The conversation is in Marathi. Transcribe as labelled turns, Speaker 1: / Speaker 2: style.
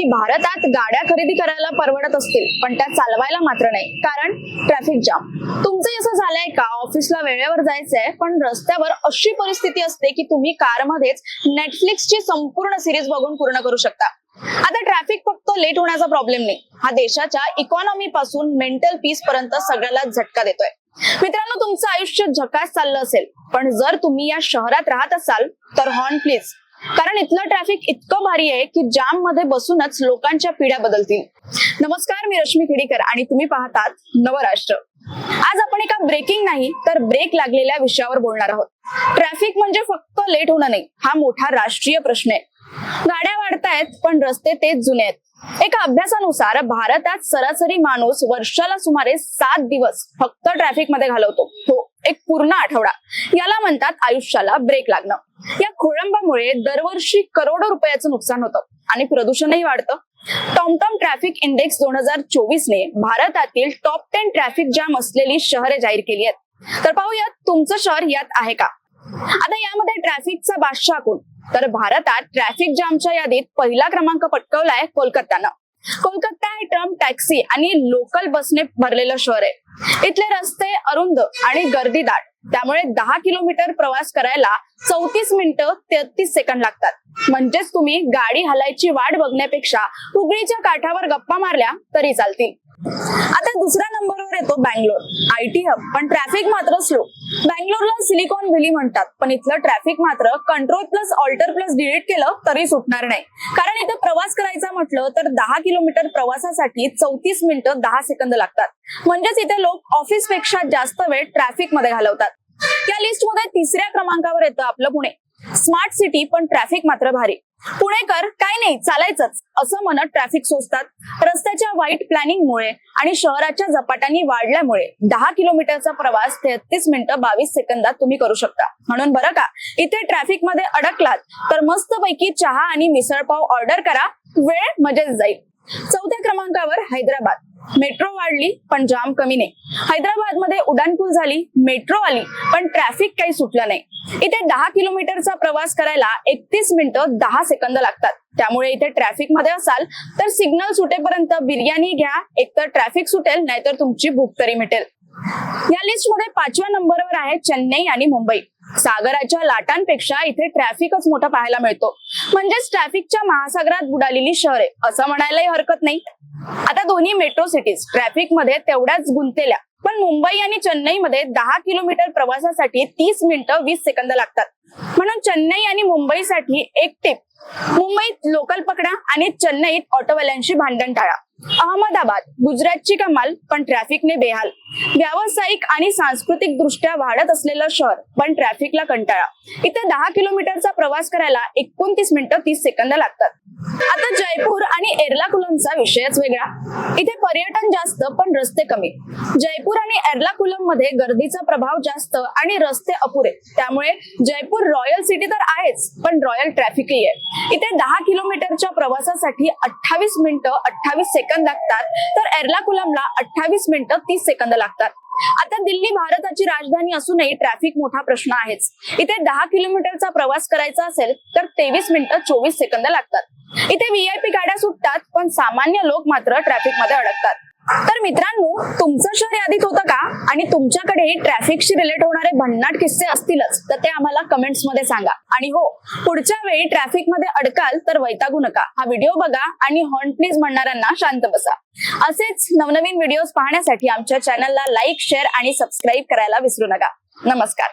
Speaker 1: की भारतात गाड्या खरेदी करायला परवडत असतील पण त्या चालवायला मात्र नाही. कारण ट्रॅफिक जाम तुमचं असं झालंय का? ऑफिसला वेळेवर जायचंय पण रस्त्यावर अशी परिस्थिती असते की तुम्ही कारमध्येच नेटफ्लिक्सची संपूर्ण सिरीज बघून पूर्ण करू शकता. आता ट्रॅफिक फक्त लेट होण्याचा प्रॉब्लेम नाही. हा देशाच्या इकॉनॉमी पासून मेंटल पीस पर्यंत सगळ्याला झटका देतोय. मित्रांनो तुमचं आयुष्य झकास चाललं असेल पण जर तुम्ही या शहरात राहत असाल तर हॉर्न प्लीज कारण इथलं ट्रॅफिक इतकं भारी आहे की जाममध्ये बसूनच लोकांच्या पिढ्या बदलतील. नमस्कार मी रश्मी खेडीकर आणि तुम्ही पाहतात नवराष्ट्र. आज आपण एका ब्रेकिंग नाही तर ब्रेक लागलेल्या विषयावर बोलणार आहोत. ट्रॅफिक म्हणजे फक्त लेट होणं नाही हा मोठा राष्ट्रीय प्रश्न आहे. गाड्या वाढतायत पण रस्ते तेच जुने आहेत. एका अभ्यासानुसार भारतात सरासरी माणूस वर्षाला सुमारे सात दिवस फक्त ट्रॅफिकमध्ये घालवतो. हो एक पूर्ण आठवडा. याला म्हणतात आयुष्याला ब्रेक लागणं. या खोळंबामुळे दरवर्षी करोडो रुपयाचं नुकसान होतं आणि प्रदूषणही वाढतं. टॉमटॉम ट्रॅफिक इंडेक्स दोन हजार चोवीस ने भारतातील टॉप टेन ट्रॅफिक जाम असलेली शहरे जाहीर केली आहेत. तर पाहूयात तुमचं शहर यात आहे का? आता यामध्ये ट्रॅफिकचा बादशाह कोण? तर भारतात ट्रॅफिक जामच्या यादीत पहिला क्रमांक पटकवलाय कोलकातानं कोलकाता हे ट्रम्प टॅक्सी आणि लोकल बसने भरलेलं शहर आहे. इथले रस्ते अरुंद आणि गर्दी दाट त्यामुळे दहा किलोमीटर प्रवास करायला चौतीस मिनिटं तेहतीस सेकंड लागतात. म्हणजेच तुम्ही गाडी हलायची वाट बघण्यापेक्षा हुगळीच्या काठावर गप्पा मारल्या तरी चालतील. आता दुसऱ्या नंबरवर येतो बँगलोर. आय टी हब पण ट्रॅफिक मात्र स्लो बँगलोरला सिलिकॉन व्हॅली म्हणतात. पण इथलं ट्रॅफिक मात्र control plus alter plus delete केलं तरी सुटणार नाही. कारण इथं प्रवास करायचा म्हटलं तर दहा किलोमीटर प्रवासासाठी चौतीस मिनिटं दहा सेकंद लागतात. म्हणजेच इथे लोक ऑफिसपेक्षा जास्त वेळ ट्रॅफिकमध्ये घालवतात. या लिस्टमध्ये तिसऱ्या क्रमांकावर येतं आपलं पुणे. स्मार्ट सिटी पण ट्रॅफिक मात्र भारी. पुणेकर काय नाही चालायचंच. असं म्हणत ट्रॅफिक सोसतात रस्त्याच्या वाईट प्लॅनिंगमुळे आणि शहराच्या झपाट्याने वाढल्यामुळे. दहा किलोमीटरचा प्रवास तेहतीस मिनिटं बावीस सेकंदात तुम्ही करू शकता. म्हणून बरं का इथे ट्रॅफिकमध्ये अडकलात तर मस्तपैकी चहा आणि मिसळपाव ऑर्डर करा वेळ मजेत जाईल. चौथ्या क्रमांकावर हैदराबाद. मेट्रो वाढली पण जाम कमी नाही. हैदराबादमध्ये उड्डाणपूल झाली मेट्रो आली पण ट्रॅफिक काही सुटलं नाही. इथे दहा किलोमीटरचा प्रवास करायला एकतीस मिनिटं दहा सेकंद लागतात. त्यामुळे इथे ट्रॅफिकमध्ये असाल तर सिग्नल सुटेपर्यंत बिर्याणी घ्या एकतर ट्रॅफिक सुटेल नाहीतर तुमची भूक तरी मिटेल. या लिस्टमध्ये पाचव्या नंबरवर आहे चेन्नई आणि मुंबई. सागराच्या लाटांपेक्षा इथे ट्रॅफिकच मोठा पाहायला मिळतो. म्हणजेच ट्रॅफिकच्या महासागरात बुडालेली शहरे असं म्हणायलाही हरकत नाही. आता दोन्ही मेट्रो सिटीज ट्रॅफिकमध्ये तेवढ्याच गुंतलेल्या पण मुंबई आणि चेन्नईमध्ये दहा किलोमीटर प्रवासासाठी तीस मिनिटं वीस सेकंद लागतात. म्हणून चेन्नई आणि मुंबईसाठी एक टिप मुंबईत लोकल पकडा आणि चेन्नईत ऑटोवाल्यांशी भांडण टाळा. अहमदाबाद गुजरातची कमाल पण ट्रॅफिकने बेहाल. व्यावसायिक आणि सांस्कृतिक दृष्ट्या वाढत असलेलं शहर पण ट्रॅफिकला कंटाळा. इथे दहा किलोमीटरचा प्रवास करायला एकोणतीस मिनिटं तीस सेकंद लागतात. आता जयपूर आणि एर्लाकुलमचा विषयच वेगळा. इथे पर्यटन जास्त पण रस्ते कमी. जयपूर आणि एर्लाकुलममध्ये गर्दीचा प्रभाव जास्त आणि रस्ते अपुरे. त्यामुळे जयपूर रॉयल सिटी तर आहेच पण रॉयल ट्रॅफिकही आहे. इथे दहा किलोमीटरच्या प्रवासासाठी अठ्ठावीस मिनिटं अठ्ठावीस सेकंद लागतात तर एर्लाकुलमला अठ्ठावीस मिनिटं तीस सेकंद लागतात. आता दिल्ली भारताची राजधानी असूनही ट्रॅफिक मोठा प्रश्न आहेच. इथे दहा किलोमीटरचा प्रवास करायचा असेल तर तेवीस मिनिटं चोवीस सेकंद लागतात. इथे व्हीआयपी गाड्या सुटतात पण सामान्य लोक मात्र ट्रॅफिकमध्ये अडकतात. तर मित्रांनो तुमचं शहर यादीत होतं का? आणि तुमच्याकडे ट्रॅफिकशी रिलेट होणारे भन्नाट किस्से असतीलच तर ते आम्हाला कमेंट्समध्ये सांगा. आणि हो पुढच्या वेळी ट्रॅफिकमध्ये अडकाल तर वैतागू नका. हा व्हिडिओ बघा आणि हॉर्न प्लीज म्हणणाऱ्यांना शांत बसा. असेच नवनवीन व्हिडिओज पाहण्यासाठी आमच्या चॅनलला लाईक शेअर आणि सबस्क्राईब करायला विसरू नका. नमस्कार.